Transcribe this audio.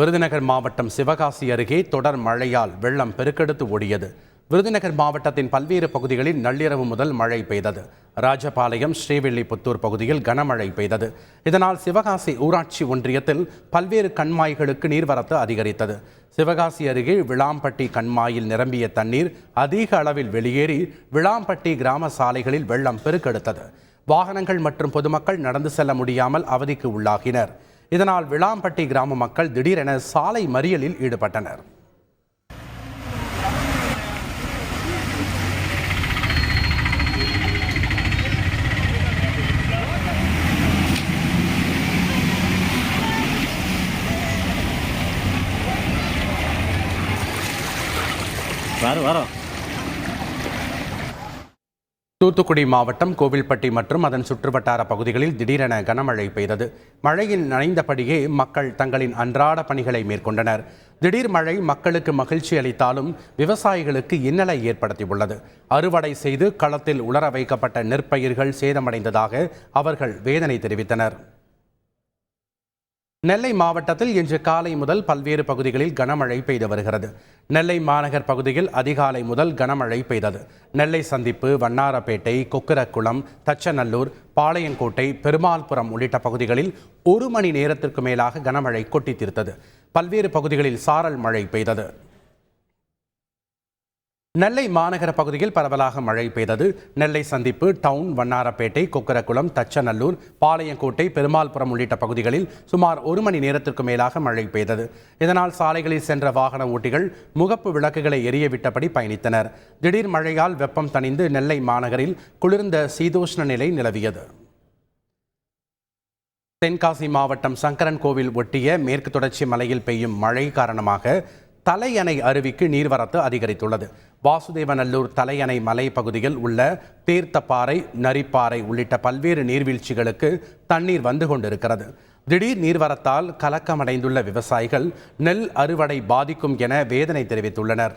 விருதுநகர் மாவட்டம் சிவகாசி அருகே தொடர் மழையால் வெள்ளம் பெருக்கெடுத்து ஓடியது. விருதுநகர் மாவட்டத்தின் பல்வேறு பகுதிகளில் நள்ளிரவு முதல் மழை பெய்தது. ராஜபாளையம் ஸ்ரீவில்லிபுத்தூர் பகுதியில் கனமழை பெய்தது. இதனால் சிவகாசி ஊராட்சி ஒன்றியத்தில் பல்வேறு கண்மாய்களுக்கு நீர்வரத்து அதிகரித்தது. சிவகாசி அருகே விளாம்பட்டி கண்மாயில் நிரம்பிய தண்ணீர் அதிக அளவில் வெளியேறி விளாம்பட்டி கிராம சாலைகளில் வெள்ளம் பெருக்கெடுத்தது. வாகனங்கள் மற்றும் பொதுமக்கள் நடந்து செல்ல முடியாமல் அவதிக்கு உள்ளாகினர். இதனால் விளாம்பட்டி கிராம மக்கள் திடீரென சாலை மறியலில் ஈடுபட்டனர். வரோம் வரோம் தூத்துக்குடி மாவட்டம் கோவில்பட்டி மற்றும் அதன் சுற்றுவட்டார பகுதிகளில் திடீரென கனமழை பெய்தது. மழையில் நனைந்தபடியே மக்கள் தங்களின் அன்றாட பணிகளை மேற்கொண்டனர். திடீர் மழை மக்களுக்கு மகிழ்ச்சி அளித்தாலும் விவசாயிகளுக்கு இன்னலை ஏற்படுத்தியுள்ளது. அறுவடை செய்து களத்தில் உலர வைக்கப்பட்ட நெற்பயிர்கள் சேதமடைந்ததாக அவர்கள் வேதனை தெரிவித்தனர். நெல்லை மாவட்டத்தில் இன்று காலை முதல் பல்வேறு பகுதிகளில் கனமழை பெய்து வருகிறது. நெல்லை மாநகர் பகுதியில் அதிகாலை முதல் கனமழை பெய்தது. நெல்லை சந்திப்பு வண்ணாரப்பேட்டை கொக்கரக்குளம் தச்சநல்லூர் பாளையங்கோட்டை பெருமாள்புரம் உள்ளிட்ட பகுதிகளில் ஒரு மணி நேரத்திற்கு மேலாக கனமழை கொட்டி தீர்த்தது. பல்வேறு பகுதிகளில் சாரல் மழை பெய்தது. நெல்லை மாநகர பகுதியில் பரவலாக மழை பெய்தது. நெல்லை சந்திப்பு டவுன் வண்ணாரப்பேட்டை கொக்கரக்குளம் தச்சநல்லூர் பாளையங்கோட்டை பெருமாள்புரம் உள்ளிட்ட பகுதிகளில் சுமார் ஒரு மணி நேரத்திற்கு மேலாக மழை பெய்தது. இதனால் சாலைகளில் சென்ற வாகன ஓட்டிகள் முகப்பு விளக்குகளை எரிய விட்டபடி பயணித்தனர். திடீர் மழையால் வெப்பம் தணிந்து நெல்லை மாநகரில் குளிர்ந்த சீதோஷ்ண நிலை நிலவியது. தென்காசி மாவட்டம் சங்கரன் கோவில் ஒட்டிய மேற்கு தொடர்ச்சி மலையில் பெய்யும் மழை காரணமாக தலையணை அருவிக்கு நீர்வரத்து அதிகரித்துள்ளது. வாசுதேவநல்லூர் தலையணை மலை பகுதியில் உள்ள தீர்த்தப்பாறை நரிப்பாறை உள்ளிட்ட பல்வேறு நீர்வீழ்ச்சிகளுக்கு தண்ணீர் வந்து கொண்டிருக்கிறது. திடீர் நீர்வரத்தால் கலக்கமடைந்துள்ள விவசாயிகள் நெல் அறுவடை பாதிக்கும் என வேதனை தெரிவித்துள்ளனர்.